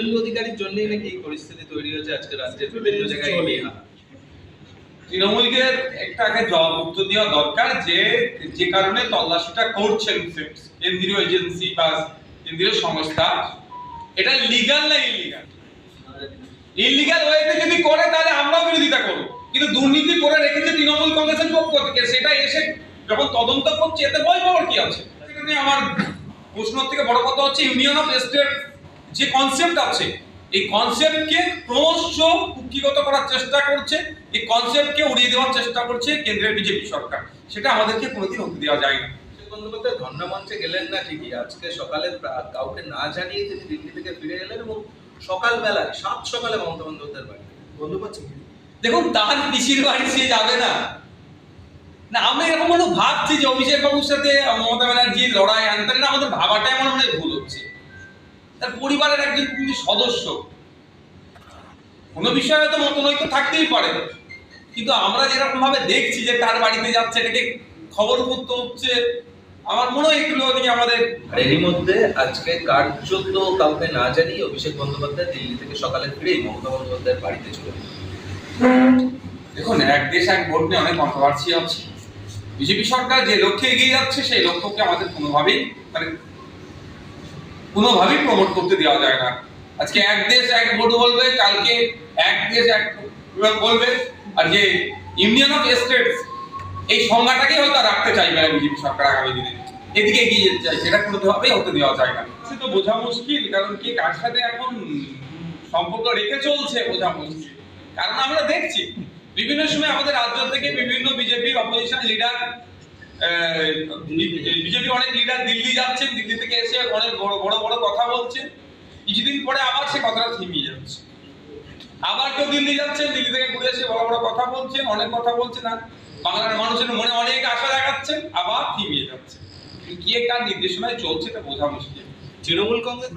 শুভেন্দু অধিকারীর জন্যই নাকি এই পরিস্থিতি তৈরি হয়েছে? আজকে রাজ্যের বিভিন্ন জায়গায় তৃণমূলকে একটা আগে জবাব উত্তর দেওয়া দরকার যে যে কারণে তল্লাশিটা করছেন কেন্দ্রীয় এজেন্সি বা কেন্দ্রীয় সংস্থা। এটা লিগাল না ইলিগাল ইলিগাল ওয়েতে যদি করে তাহলে আমরাও বিরোধিতা করব। কিন্তু দুর্নীতি করে রেখেছে তৃণমূল কংগ্রেসের পক্ষ থেকে। সেটা এসে যখন তদন্ত করছে এতে ভয় পাওয়ার কি আছে? সেটা নিয়ে আমার প্রশ্ন থেকে বড় কথা হচ্ছে ইউনিয়ন অফ স্টেট যে কনসেপ্ট আছে এই কনসেপ্টকে ক্রমশ কুক্ষিগত করার চেষ্টা করছে এই কনসেপ্টকে উড়িয়ে দেওয়ার চেষ্টা করছে কেন্দ্রের বিজেপি সরকার। সেটা আমাদেরকে কোনোদিন হতে দেওয়া যায় না বন্দ্যোপাধ্যায় ধর্ণা মঞ্চে গেলেন না ঠিকই। আজকে সকালে কাউকে না জানিয়ে তিনি দিল্লি থেকে ফিরে এলেন এবং সকালবেলায় সাত সকালে মমতা বন্দ্যোপাধ্যায়ের বাড়ি। বন্ধ পাচ্ছেন দেখুন তার পিসির বাড়ি সে যাবে না। না আমরা এরকম কোনো ভাবছি যে অভিষেক বাবুর সাথে মমতা ব্যানার্জির লড়াই আনতেন না আমাদের ভাবাটাই আমার মনে হয় ভুল হচ্ছে। তার পরিবারের একজন তিনি সদস্য কোনো বিষয়ে তো মতনৈক্য থাকতেই পারে। কিন্তু আমরা যেরকম ভাবে দেখছি যে তার বাড়িতে যাচ্ছে এটাকে খবর করতে হচ্ছে আমার মনে হয় এগুলো নিয়ে আমাদের এরই মধ্যে আজকে কার্যত কাউকে না জানিয়ে অভিষেক বন্দ্যোপাধ্যায় দিল্লি থেকে সকালে ফিরেই মমতা বন্দ্যোপাধ্যায়ের বাড়িতে চলে দেখুন এক দেশ এক ভোট নিয়ে অনেক কন্ট্রোভার্সি আছে। বিজেপি সরকার যে লক্ষ্যে এগিয়ে যাচ্ছে সেই লক্ষ্যকে আমাদের কোনোভাবেই মানে কোনোভাবেই প্রমোট করতে দেওয়া যায় না। আজকে এক দেশ এক ভোট বলবে, কালকে এক দেশ এক বলবে। আর যে ইউনিয়ন অফ স্টেটস এই সংজ্ঞাটাকে হয়তো রাখতে চাইবে না বিজেপি সরকার আগামী দিনে। এদিকে এগিয়ে যেতে চাই সেটা কোনোভাবেই হতে দেওয়া যায় না। সে তো বোঝা মুশকিল, কারণ কে কার সাথে এখন সম্পর্ক রেখে চলছে বোঝা মুশকিল। কারণ আমরা দেখছি, বিভিন্ন সময় আমাদের রাজ্য থেকে বিভিন্ন বিজেপির অপোজিশন লিডার বিজেপি অনেক লিডার দিল্লি যাচ্ছেন দিল্লি থেকে এসে অনেক বড় বড় বড় কথা বলছেন। কিছুদিন পরে আবার সে কথাটা থিমিয়ে যাচ্ছে। আবার কেউ দিল্লি যাচ্ছেন দিল্লি থেকে ঘুরে এসে বড় বড় কথা বলছেন অনেক কথা বলছেন আর বাংলার মানুষের মনে অনেক আশা দেখাচ্ছেন আবার থিমিয়ে যাচ্ছে। কে কার নির্দেশনায় চলছে এটা বোঝা মুশকিল। তৃণমূল কংগ্রেস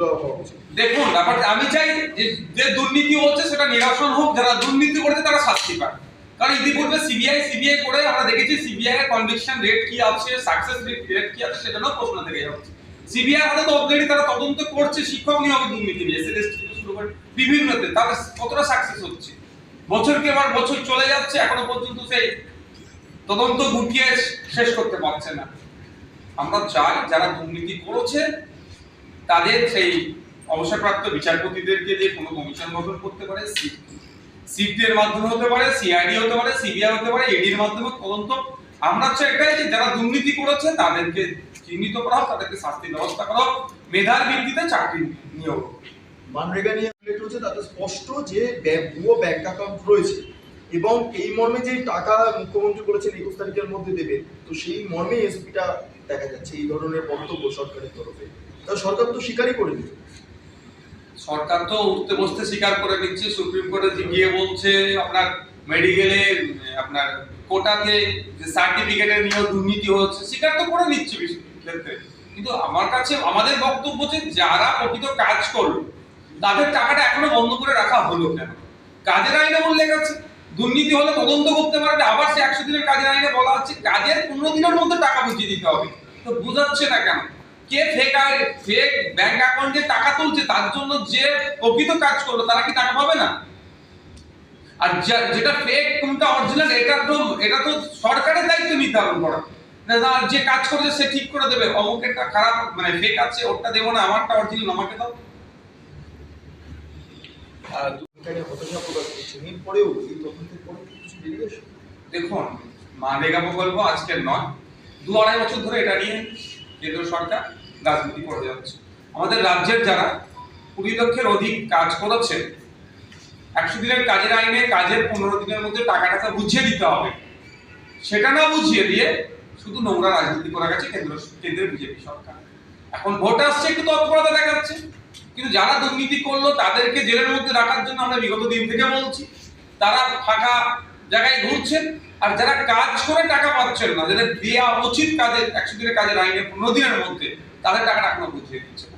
দেখুন ব্যাপারটা আমি চাই যে যে দুর্নীতি হচ্ছে সেটা নিরসন হোক যারা দুর্নীতি করেছে তারা শাস্তি পায় কারণ ইতিপূর্বে সিবিআই সিবিআই করে আমরা দেখেছি সিবিআই এর কনভিকশন রেট কি আছে সাকসেস রেট কি আছে সেটা প্রশ্ন থেকে যাচ্ছে। সিবিআই তো অলরেডি তারা তদন্ত করছে, শিক্ষক নিয়োগে দুর্নীতি নিয়ে এসএলএসটি থেকে শুরু করে বিভিন্নতে তাদের কতটা সাকসেস হচ্ছে? বছরকে এবার বছর চলে যাচ্ছে, এখনও পর্যন্ত সেই তদন্ত গুটিয়ে শেষ করতে পারছে না। আমরা চাই যারা দুর্নীতি করেছে, তাদের সেই অবসরপ্রাপ্ত বিচারপতিদেরকে দিয়ে কোনো কমিশন গঠন করতে পারে সিপিএর মাধ্যমে হতে পারে সিআইডি হতে পারে সিবিআই হতে পারে মাধ্যমে তদন্ত। আমরা এটাই যে যারা দুর্নীতি করেছে, তাদেরকে চিহ্নিত করা হোক তাদেরকে ব্যবস্থা করা হোক মেধার ভিত্তিতে চাকরি নিয়োগ। মানরেগা নিয়ে তাতে স্পষ্ট যে ভুয়ো ব্যাংক অ্যাকাউন্ট রয়েছে। এবং এই মর্মে যে টাকা মুখ্যমন্ত্রী বলেছেন একুশ তারিখের মধ্যে দেবে, তো সেই মর্মে এসপিটা দেখা যাচ্ছে, এই ধরনের বক্তব্য সরকারের তরফে। তা সরকার তো স্বীকারই করে দিল সরকার তো উঠতে বসতে স্বীকার করে নিচ্ছে, সুপ্রিম কোর্টে গিয়ে বলছে আপনার মেডিকেলে, আপনার কোটাতে যে সার্টিফিকেটের নিয়েও দুর্নীতি হচ্ছে, স্বীকার তো করে নিচ্ছে ক্ষেত্রে। কিন্তু আমার কাছে, আমাদের বক্তব্য যে যারা প্রকৃত কাজ করল, তাদের টাকাটা এখনও বন্ধ করে রাখা হলো কেন? কাজের আইনে উল্লেখ আছে। দুর্নীতি হলে তদন্ত করতে পারবে, আবার সে একশো দিনের কাজের আইনে বলা হচ্ছে, কাজের পনেরো দিনের মধ্যে টাকা বুঝিয়ে দিতে হবে। তো বোঝাচ্ছে না কেন? কে ফেক ফেক ব্যাংক অ্যাকাউন্টে টাকা তুলছে, তার জন্য যে প্রকৃত কাজ করল, তারা কি টাকা পাবে না? আর যেটা ফেক অরিজিনাল এটা তো এটা তো সরকারের দায়িত্ব নির্ধারণ করা। যে কাজ করেছে, সে ঠিক করে দেবে। অমুকেরটা খারাপ মানে ফেক আছে, ওরটা দেবো না, আমারটা অরিজিনাল আমাকে দাও। দেখুন প্রকল্প আজকের নয়, দু আড়াই বছর ধরে এটা নিয়ে কেন্দ্র সরকার রাজনীতি করে যাচ্ছে আমাদের রাজ্যের যারা কুড়ি লক্ষের অধিক কাজ করেছে একশো দিনের কাজের আইনে কাজের পনেরো দিনের মধ্যে টাকাটাকে বুঝিয়ে দিতে হবে। সেটা না বুঝিয়ে দিয়ে শুধু নোংরা রাজনীতি করা গেছে কেন্দ্র, কেন্দ্রের বিজেপি সরকার। এখন ভোট আসছে, একটু তৎপরতা দেখাচ্ছে। কিন্তু যারা দুর্নীতি করল, তাদেরকে জেলের মধ্যে রাখার জন্য আমরা বিগত দিন থেকে বলছি, তারা ফাঁকা জায়গায় ঘুরছেন, আর যারা কাজ করে টাকা পাচ্ছেন না, যাদের দেওয়া উচিত কাজের, একশো দিনের কাজের আইনে পনেরো দিনের মধ্যে তাদের টাকাটা এখনও বুঝিয়ে দিচ্ছে না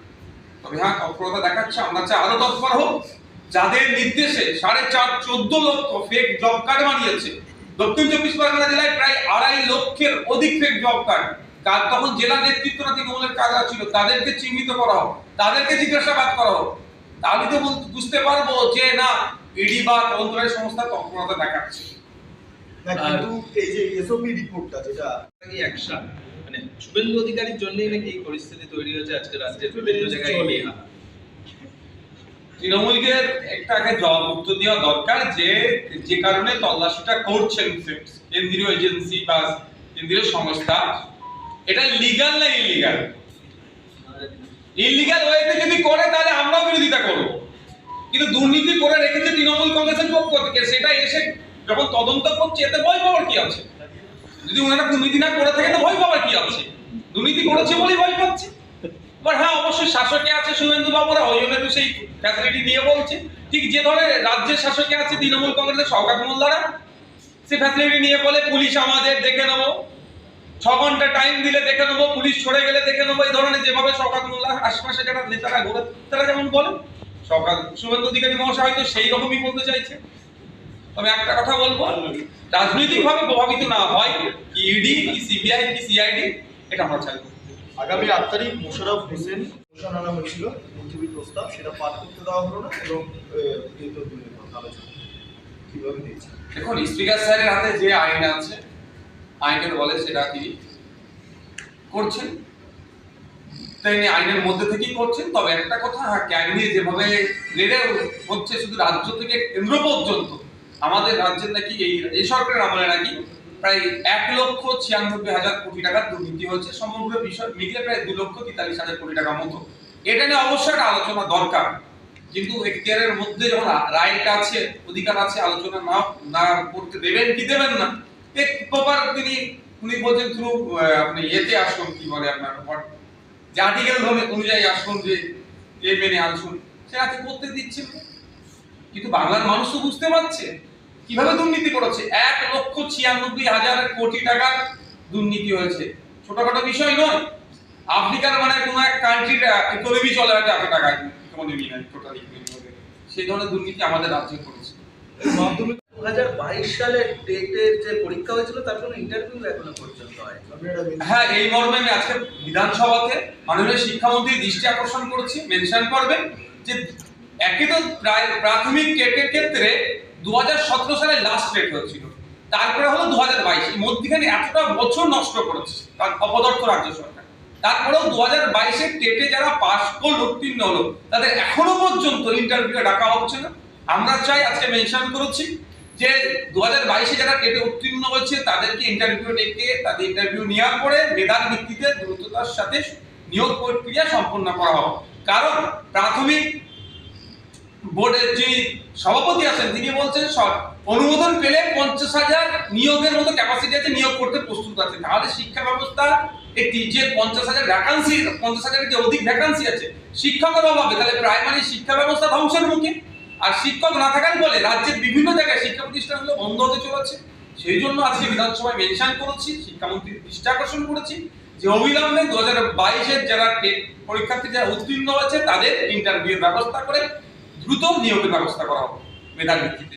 তবে হ্যাঁ তৎপরতা দেখাচ্ছে আমরা চাই আরও তৎপর হোক। যাদের নির্দেশে সাড়ে চার চোদ্দ লক্ষ ফেক জব কার্ড বানিয়েছে দক্ষিণ চব্বিশ পরগনা জেলায় প্রায় আড়াই লক্ষের অধিক ফেক জব কার্ড কার তখন জেলা নেতৃত্বরা তৃণমূলের কাজরা ছিল তাদেরকে চিহ্নিত করা হোক তাদেরকে জিজ্ঞাসাবাদ করা হোক। তাহলে তো বল- বুঝতে পারব যে না ইডি বা তদন্তকারী সংস্থা তৎপরতা দেখাচ্ছে। না কিন্তু এই যে এসওপি রিপোর্টটা যেটা কি অ্যাকশন মানে শুভেন্দু অধিকারীর জন্যই নাকি এই পরিস্থিতি তৈরি হয়েছে? আজকে রাজ্যের বিভিন্ন জায়গায় তৃণমূলকে একটা আগে জবাব উত্তর দেওয়া দরকার যে যে কারণে তল্লাশিটা করছেন কেন্দ্রীয় এজেন্সি বা কেন্দ্রীয় সংস্থা। এটা লিগাল না ইলিগাল ইলিগাল ওয়েতে যদি করে তাহলে আমরাও বিরোধিতা করব। কিন্তু দুর্নীতি করে রেখেছে তৃণমূল কংগ্রেসের পক্ষ থেকে সেটা এসে যখন তদন্ত করছে এতে ভয় পাওয়ার কি আছে? যদি ওনারা দুর্নীতি না করে থাকে তো ভয় পাওয়ার কি আছে? দুর্নীতি করেছে বলেই ভয় পাচ্ছে। এবার হ্যাঁ অবশ্যই শাসকে আছে শুভেন্দু বাবুরা, ওই জন্য সেই ফ্যাসিলিটি দিয়ে বলছে। ঠিক যে ধরনের রাজ্যের শাসকে আছে তৃণমূল কংগ্রেসের সরকার মোল্লারা সে ফ্যাসিলিটি নিয়ে বলে, পুলিশ আমাদের দেখে নেব। ছ ঘণ্টা টাইম দিলে দেখে নেব, পুলিশ ছড়ে গেলে দেখে নেব। এই ধরনের যেভাবে সরকার মোল্লা আশপাশে যারা নেতারা ঘোরে, তারা যেমন বলে সরকার শুভেন্দু অধিকারী মহাশয় হয়তো সেই রকমই বলতে চাইছে। তবে একটা কথা বলব রাজনৈতিকভাবে প্রভাবিত না হয় কি ইডি কি সিবিআই কি সিআইডি এটা আমরা চাইব আগামী আট তারিখ মোশারফ হোসেন মোশন আনা হয়েছিল মুলতবি প্রস্তাব সেটা পাঠ করতে দেওয়া হলো না এবং আলোচনা কীভাবে দিয়েছে? দেখুন স্পিকার স্যারের হাতে যে আইন আছে আইনের বলে সেটা তিনি করছেন। তিনি আইনের মধ্যে থেকেই করছেন। তবে একটা কথা হ্যাঁ ক্যাবিনেট যেভাবে বেড়ে হচ্ছে শুধু রাজ্য থেকে কেন্দ্র পর্যন্ত আমাদের রাজ্যের নাকি এই এই সরকারের আমলে নাকি প্রায় এক লক্ষ ছিয়ানব্বই হাজার কোটি টাকার দুর্নীতি হয়েছে। সমগ্র বিষয় মিলিয়ে প্রায় দু লক্ষ তেতাল্লিশ হাজার কোটি টাকার মতো। এটা নিয়ে অবশ্যই একটা আলোচনা দরকার। কিন্তু এখতিয়ারের মধ্যে যখন রাইট আছে, অধিকার আছে, আলোচনা না না করতে দেবেন কি দেবেন না প্রপার তিনি, উনি বলছেন থ্রু আপনি ইয়েতে আসুন, কি বলে আপনার যে আর্টিকেল অনুযায়ী আসুন, যে এ মেনে আসুন সেটাকে করতে দিচ্ছেন। না। কিন্তু বাংলার মানুষ তো বুঝতে পারছে। কীভাবে দুর্নীতি করেছে? এক লক্ষ ছিয়ানব্বই হাজার কোটি টাকার দুর্নীতি হয়েছে। ছোটখাটো বিষয় নয়। আফ্রিকার মানে কোনো এক কান্ট্রির ইকোনমি চলে হয়তো এত টাকায়। ইকোনমি নাই টোটাল ইকোনমি সেই ধরনের দুর্নীতি আমাদের রাজ্যে করেছে। মাধ্যমিক দু হাজার বাইশ সালে টেটের যে পরীক্ষা হয়েছিল তার কোনো ইন্টারভিউ এখনও পর্যন্ত হয় হ্যাঁ এই মর্মে আমি আজকে বিধানসভাতে মাননীয় শিক্ষামন্ত্রী দৃষ্টি আকর্ষণ করেছি। মেনশন করবেন যে একে তো প্রাথমিক টেটের ক্ষেত্রে দুহাজার সতেরো সালে লাস্ট রেট হয়েছিল। তারপরে হলো দু হাজার বাইশ মধ্যখানে এতটা বছর নষ্ট করেছে তার অপদার্থ রাজ্য সরকার। তারপরেও দু হাজার বাইশের টেটে যারা পাস করল, উত্তীর্ণ হলো, তাদের এখনও পর্যন্ত ইন্টারভিউ ডাকা হচ্ছে না। আমরা চাই, আজকে মেনশন করেছি, যে দু হাজার বাইশে যারা টেটে উত্তীর্ণ হয়েছে, তাদেরকে ইন্টারভিউ ডেকে, তাদের ইন্টারভিউ নেওয়ার পরে মেধার ভিত্তিতে দ্রুততার সাথে নিয়োগ প্রক্রিয়া সম্পন্ন করা হবে কারণ প্রাথমিক বোর্ডের যে সভাপতি আছেন, তিনি বলছেন অনুমোদন পেলে পঞ্চাশ হাজার নিয়োগের মতো ক্যাপাসিটি আছে, নিয়োগ করতে প্রস্তুত আছে। তাহলে শিক্ষা ব্যবস্থা একটি যে পঞ্চাশ হাজার ভ্যাকান্সি পঞ্চাশ হাজারের যে অধিক ভ্যাকান্সি আছে, শিক্ষকের অভাবে, তাহলে প্রাইমারি শিক্ষা ব্যবস্থা ধ্বংসের মুখে। আর শিক্ষক না থাকার ফলে রাজ্যের বিভিন্ন জায়গায় শিক্ষা প্রতিষ্ঠানগুলো বন্ধ হতে চলেছে। সেই জন্য আজকে বিধানসভায় মেনশন করেছি, শিক্ষামন্ত্রীর দৃষ্টি আকর্ষণ করেছি যে অবিলম্বে দু হাজার বাইশের যারা পরীক্ষার্থী যারা উত্তীর্ণ হয়েছে, তাদের ইন্টারভিউর ব্যবস্থা করে দ্রুত নিয়োগের ব্যবস্থা করা হবে। মেধার ভিত্তিতে।